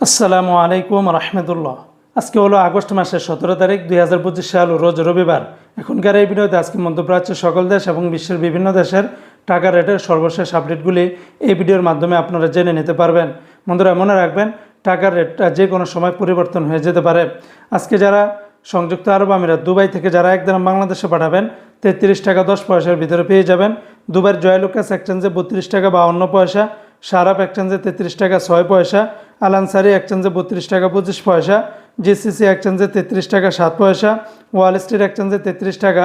আসসালামু আলাইকুম রহমতুল্লাহ। আজকে হলো আগস্ট মাসের সতেরো তারিখ, দুই হাজার পঁচিশ সাল, রোজ রবিবার। এখনকার এই ভিডিওতে আজকে মধ্যপ্রাচ্যের সকল দেশ এবং বিশ্বের বিভিন্ন দেশের টাকা রেটের সর্বশেষ আপডেটগুলি এই ভিডিওর মাধ্যমে আপনারা জেনে নিতে পারবেন। বন্ধুরা, মনে রাখবেন, টাকার রেটটা যে কোনো সময় পরিবর্তন হয়ে যেতে পারে। আজকে যারা সংযুক্ত আরব আমিরাত, দুবাই থেকে যারা একদিন বাংলাদেশে পাঠাবেন, তেত্রিশ টাকা দশ পয়সার ভিতরে পেয়ে যাবেন। দুবাইয়ের জয়লুকাস এক্সচেঞ্জে বত্রিশ টাকা বাউন্ন পয়সা সারাপ এক্সচেঞ্জে তেত্রিশ টাকা ছয় পয়সা আলানসারি এক্সচেঞ্জে বত্রিশ টাকা পঁচিশ পয়সা, জিসিসি এক্সচেঞ্জে তেত্রিশ টাকা সাত পয়সা, ওয়াল স্ট্রিট এক্সচেঞ্জে তেত্রিশ টাকা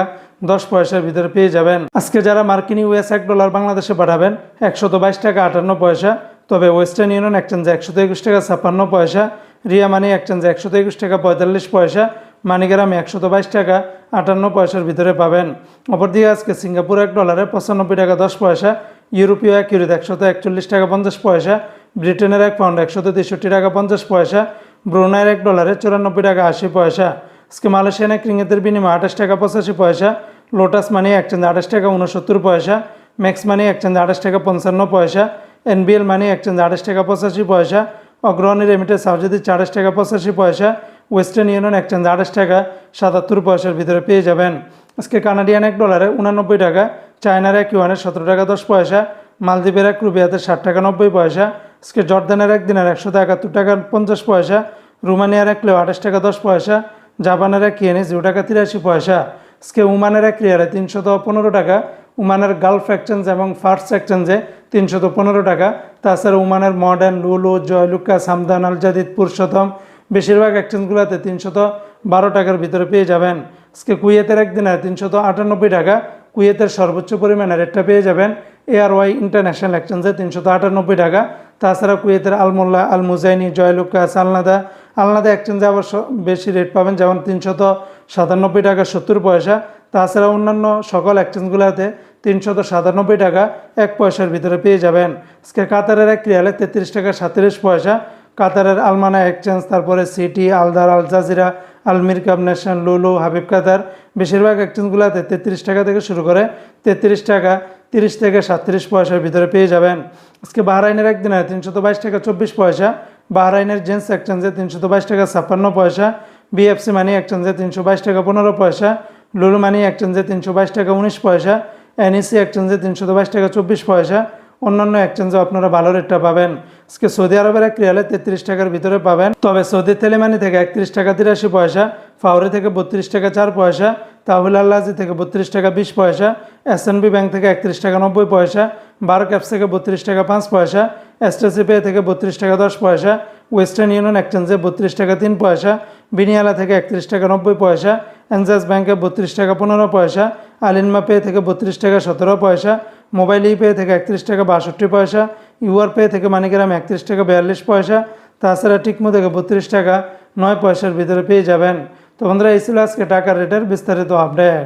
দশ পয়সার ভিতরে পেয়ে যাবেন। আজকে যারা মার্কিন ইউএস এক ডলার বাংলাদেশে পাঠাবেন একশত বাইশ টাকা আটান্ন পয়সা, তবে ওয়েস্টার্ন ইউনিয়ন এক্সচেঞ্জে একশত একুশ টাকা ছাপ্পান্ন পয়সা, রিয়া মানি এক্সচেঞ্জে একশত একুশ টাকা পঁয়তাল্লিশ পয়সা, মানিগ্রামে একশত বাইশ টাকা আটান্ন পয়সার ভিতরে পাবেন। অপরদিকে আজকে সিঙ্গাপুর এক ডলারে পঁচানব্বই টাকা দশ পয়সা, ইউরোপীয় এক ইউরোতে একশত একচল্লিশ টাকা পঞ্চাশ পয়সা ব্রিটেনের এক পাউন্ড একশত তেষট্টি টাকা পঞ্চাশ পয়সা, ব্রুনাইয়ের এক ডলারে চুরানব্বই টাকা আশি পয়সা। আজকে মালয়েশিয়ান এক রিঙ্গিতের বিনিময়ে আঠাশ টাকা পঁচাশি পয়সা, লোটাস মানি এক্সচেঞ্জ আঠাশ টাকা উনসত্তর পয়সা, ম্যাক্স মানি এক্সচেঞ্জ আঠাশ টাকা পঞ্চান্ন পয়সা, এনবিএল মানি এক্সচেঞ্জ আঠাশ টাকা পঁচাশি পয়সা অগ্রহণী রেমিটেন্স সাউজিদি আঠাশ টাকা পঁচাশি পয়সা, ওয়েস্টার্ন ইউনিয়ন এক্সচেঞ্জ আঠাশ টাকা সাতাত্তর পয়সার ভিতরে পেয়ে যাবেন। আজকে কানাডিয়ান এক ডলারে উনানব্বই টাকা, চায়নার এক ইউয়ানের সতেরো টাকা দশ পয়সা, মালদ্বীপের এক রুবিয়াতে ষাট টাকা নব্বই পয়সা আজকে জর্দানের এক দিনের একশো একাত্তর টাকা পঞ্চাশ পয়সা, রুমানিয়ার এক লেও আঠাশ টাকা দশ পয়সা, জাপানের এক কিয়েনে জিরো টাকা তিরাশি পয়সা। আজকে উমানের এক রিয়ালে তিনশত পনেরো টাকা উমানের গালফ এক্সচেঞ্জ এবং ফার্স্ট এক্সচেঞ্জে তিনশত পনেরো টাকা। তাছাড়া উমানের মডার্ন লুলু জয়লুকা সামদান আল জাদিদ পুরুষোত্তম বেশিরভাগ এক্সচেঞ্জগুলোতে তিনশত বারো টাকার ভিতরে পেয়ে যাবেন। আজকে কুয়েতের একদিনে তিনশত আটানব্বই টাকা, কুয়েতের সর্বোচ্চ পরিমাণে রেটটা পেয়ে যাবেন। এআর ওয়াই ইন্টারন্যাশনাল এক্সচেঞ্জে তিনশত আটানব্বই টাকা তাছাড়া কুয়েতের আলমোল্লা আল মুজাইনি জয়লুকাস আলনাদা আলনাদা এক্সচেঞ্জে আবার বেশি রেট পাবেন, যেমন তিনশত সাতানব্বই টাকা সত্তর পয়সা। তাছাড়া অন্যান্য সকল এক্সচেঞ্জগুলোতে তিনশত সাতানব্বই টাকা এক পয়সার ভিতরে পেয়ে যাবেন। আজকে কাতারের এক রিয়ালে তেত্রিশ টাকা সাতত্রিশ পয়সা। কাতারের আলমানা এক্সচেঞ্জ তারপরে city, Aldar, Al Jazeera, Al Mirqab nation, Lulu, Habib Qatar, বেশিরভাগ এক্সচেঞ্জগুলোতে তেত্রিশ টাকা থেকে শুরু করে তেত্রিশ টাকা। তিরিশ থেকে সাতত্রিশ পয়সার ভিতরে পেয়ে যাবেন। আজকে বাহরাইনের একদিনে তিনশত বাইশ টাকা, চব্বিশ পয়সা। বাহরাইনের জেন্টস এক্সচেঞ্জে তিনশত বাইশ টাকা, ছাপ্পান্ন পয়সা। বিএফসি মানি এক্সচেঞ্জে তিনশো বাইশ টাকা, পনেরো পয়সা। লুলু মানি এক্সচেঞ্জে তিনশো বাইশ টাকা, উনিশ পয়সা। এনইসি এক্সচেঞ্জে তিনশত বাইশ টাকা, চব্বিশ পয়সা। অন্যান্য এক্সচেঞ্জে আপনারা ভালো রেটটা পাবেন। আজকে সৌদি আরবের এক রিয়ালে তেত্রিশ টাকার ভিতরে পাবেন। তবে সৌদি তেলেমানি থেকে একত্রিশ টাকা, তিরাশি পয়সা। ফাউরি থেকে বত্রিশ টাকা, চার পয়সা। তাহুল আল্লাজি থেকে বত্রিশ টাকা বিশ পয়সা এসএনবি ব্যাংক থেকে একত্রিশ টাকা নব্বই পয়সা বার ক্যাপস থেকে বত্রিশ টাকা পাঁচ পয়সা এসটিসি পে থেকে বত্রিশ টাকা দশ পয়সা ওয়েস্টার্ন ইউনিয়ন এক্সচেঞ্জে বত্রিশ টাকা তিন পয়সা বিনিয়ালা থেকে একত্রিশ টাকা নব্বই পয়সা এনজাস ব্যাংকে বত্রিশ টাকা পনেরো পয়সা আলিনমা পে থেকে বত্রিশ টাকা সতেরো পয়সা মোবাইল ই পে থেকে একত্রিশ টাকা বাষট্টি পয়সা ইউআর পে থেকে মানিগ্রাম একত্রিশ টাকা বিয়াল্লিশ পয়সা, তাছাড়া টিকমো থেকে বত্রিশ টাকা নয় পয়সার ভিতরে পেয়ে যাবেন। তো বন্ধুরা এই ছিল আজকে টাকার রেটের বিস্তারিত আপডেট